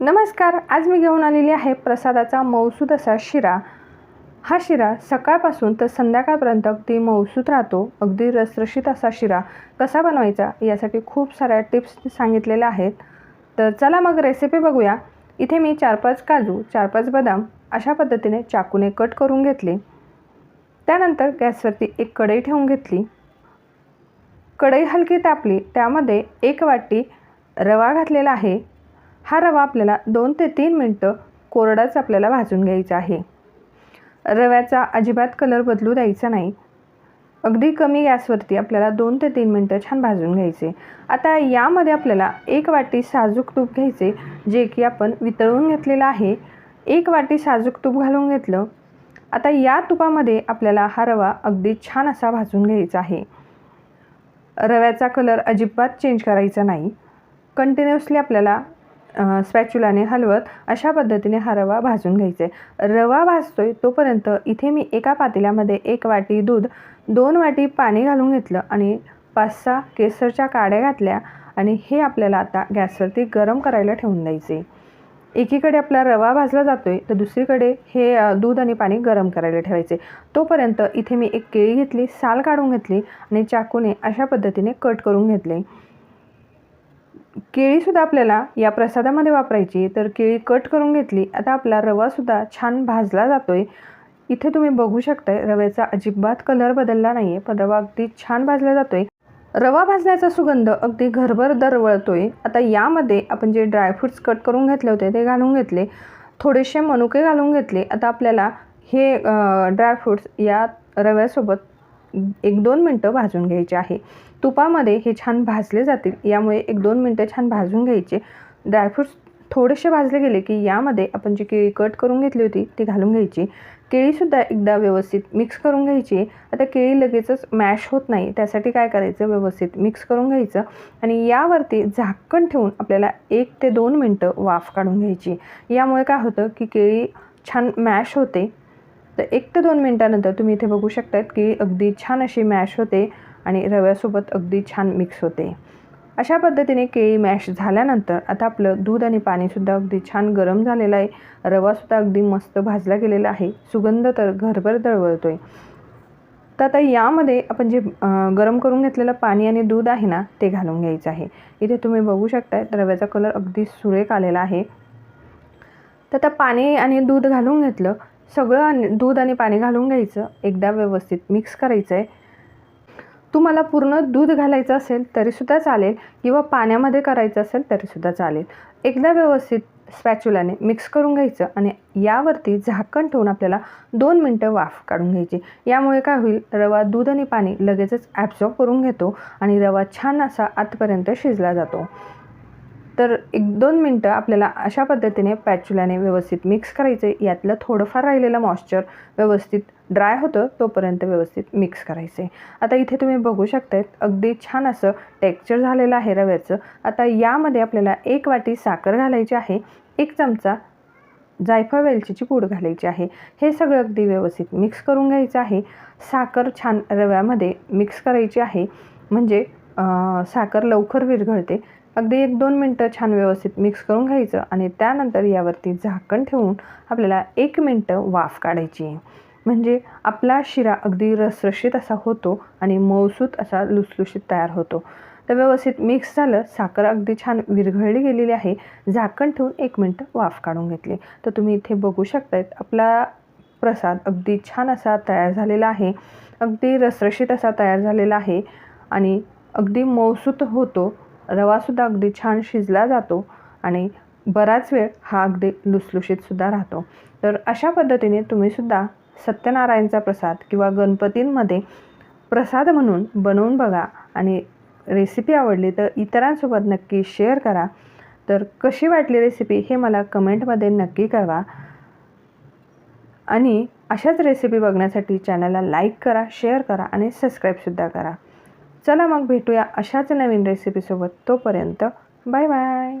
नमस्कार आज मी घेऊन आलेली आहे प्रसादाचा मौसूद असा शिरा. हा शिरा सकाळपासून तर संध्याकाळपर्यंत अगदी मौसूद राहतो अगदी रसरशीत असा शिरा. कसा बनवायचा यासाठी खूप साऱ्या टिप्स सांगितलेल्या आहेत. तर चला मग रेसिपी बघूया. इथे मी चार पाच काजू चार पाच बदाम अशा पद्धतीने चाकूने कट करून घेतले. त्यानंतर गॅसवरती एक कढई ठेवून घेतली. कढई हलकी तापली त्यामध्ये एक वाटी रवा घातलेला आहे. हा रवा आपल्याला दोन ते तीन मिनटं कोरडाच आपल्याला भाजून घ्यायचा आहे. रव्याचा अजिबात कलर बदलू द्यायचा नाही. अगदी कमी गॅसवरती आपल्याला दोन ते तीन मिनटं छान भाजून घ्यायचे. आता यामध्ये आपल्याला एक वाटी साजूक तूप घ्यायचे जे की आपण वितळून घेतलेलं आहे. एक वाटी साजूक तूप घालून घेतलं. आता या तुपामध्ये आपल्याला हा रवा अगदी छान असा भाजून घ्यायचा आहे. रव्याचा कलर अजिबात चेंज करायचा नाही. कंटिन्युअसली आपल्याला स्पॅच्युलाने हलवत अशा पद्धतीने हा रवा भाजून घ्यायचा. आहे रवा भाजतोय तोपर्यंत इथे मी एका पातेल्यामध्ये एक वाटी दूध दोन वाटी पाणी घालून घेतलं आणि पाच सहा केसरच्या काड्या घातल्या आणि हे आपल्याला आता गॅसवरती गरम करायला ठेवून द्यायचे. एकीकडे आपला रवा भाजला जातो आहे तर दुसरीकडे हे दूध आणि पाणी गरम करायला ठेवायचे. तोपर्यंत इथे मी एक केळी घेतली साल काढून घेतली आणि चाकूने अशा पद्धतीने कट करून घेतले. केळीसुद्धा आपल्याला या प्रसादामध्ये वापरायची तर केळी कट करून घेतली आता आपला रवासुद्धा छान भाजला जातो आहे इथे तुम्ही बघू शकताय रव्याचा अजिबात कलर बदलला नाही आहे पण रवा अगदी छान भाजला जातो आहे रवा भाजण्याचा सुगंध अगदी घरभर दरवळतो आहे आता यामध्ये आपण जे ड्रायफ्रूट्स कट करून घेतले होते ते घालून घेतले. थोडेसे मनुके घालून घेतले. आता आपल्याला हे ड्रायफ्रूट्स या रव्यासोबत एक दोन मिनटं भाजून घ्यायचे आहे. तुपामध्ये हे छान भाजले जातील. यामुळे एक दोन मिनटं छान भाजून घ्यायचे. ड्रायफ्रूट्स थोडेसे भाजले गेले की यामध्ये आपण जी केळी कट करून घेतली होती ती घालून घ्यायची. केळीसुद्धा एकदा व्यवस्थित मिक्स करून घ्यायची. आता केळी लगेचच मॅश होत नाही. त्यासाठी काय करायचं? व्यवस्थित मिक्स करून घ्यायचं. आणि यावरती झाकण ठेवून आपल्याला एक ते दोन मिनटं वाफ काढून घ्यायची. यामुळे काय होतं की केळी छान मॅश होते. तर एक ते दोन मिनटानंतर तुम्ही इथे बघू शकतात की अगदी छान अशी मॅश होते आणि रव्यासोबत अगदी छान मिक्स होते. अशा पद्धतीने केळी मॅश झाल्यानंतर आता आपलं दूध आणि पाणीसुद्धा अगदी छान गरम झालेलं आहे. रवासुद्धा अगदी मस्त भाजला गेलेला आहे. सुगंध तर घरभर दळवळतो आहे तर आता यामध्ये आपण जे गरम करून घेतलेलं पाणी आणि दूध आहे ना ते घालून घ्यायचं आहे. इथे तुम्ही बघू शकताय रव्याचा कलर अगदी सुरेख आलेला आहे. तर आता पाणी आणि दूध घालून घेतलं सगळं आणि दूध आणि पाणी घालून घ्यायचं एकदा व्यवस्थित मिक्स करायचं आहे तुम्हाला पूर्ण दूध घालायचं असेल तरीसुद्धा चालेल किंवा पाण्यामध्ये करायचं असेल तरीसुद्धा चालेल. एकदा व्यवस्थित स्पॅच्युलाने मिक्स करून घ्यायचं आणि यावरती झाकण ठेवून आपल्याला दोन मिनटं वाफ काढून घ्यायची. यामुळे काय होईल रवा दूध आणि पाणी लगेचच ॲब्झॉर्ब करून घेतो आणि रवा छान असा आतपर्यंत शिजला जातो. तर एक दोन मिनटं आपल्याला अशा पद्धतीने पॅच्युलाने व्यवस्थित मिक्स करायचं आहे यातलं थोडंफार राहिलेलं मॉइश्चर व्यवस्थित ड्राय होतं तोपर्यंत व्यवस्थित मिक्स करायचं. आहे आता इथे तुम्ही बघू शकतायत अगदी छान असं टेक्स्चर झालेलं आहे रव्याचं. आता यामध्ये आपल्याला एक वाटी साखर घालायची आहे एक चमचा जायफळ वेलचीची पूड घालायची आहे. हे सगळं अगदी व्यवस्थित मिक्स करून घ्यायचं आहे. साखर छान रव्यामध्ये मिक्स करायची आहे. म्हणजे साखर लवकर विरघळते. अगदी एक दोन मिनटं छान व्यवस्थित मिक्स करून घ्यायचं आणि त्यानंतर यावरती झाकण ठेवून आपल्याला एक मिनटं वाफ काढायची म्हणजे आपला शिरा अगदी रसरशीत असा होतो आणि मौसूत असा लुसलुशीत तयार होतो. तर व्यवस्थित मिक्स झालं साखर अगदी छान विरघळली गेलेली आहे. झाकण ठेवून एक मिनटं वाफ काढून घेतली. तर तुम्ही इथे बघू शकतायत आपला प्रसाद अगदी छान असा तयार झालेला आहे. अगदी रसरशीत असा तयार झालेला आहे आणि अगदी मौसूत होतो रवासुद्धा अगदी छान शिजला जातो आणि बराच वेळ हा अगदी लुसलुशीतसुद्धा राहतो. तर अशा पद्धतीने तुम्हीसुद्धा सत्यनारायणचा प्रसाद किंवा गणपतींमध्ये प्रसाद म्हणून बनवून बघा आणि रेसिपी आवडली तर इतरांसोबत नक्की शेअर करा. तर कशी वाटली रेसिपी हे मला कमेंटमध्ये नक्की कळवा. आणि अशाच रेसिपी बघण्यासाठी चॅनलला लाईक करा शेअर करा आणि सबस्क्राईबसुद्धा करा. चला मग भेटूया अशाच नवीन रेसिपीसोबत तोपर्यंत बाय बाय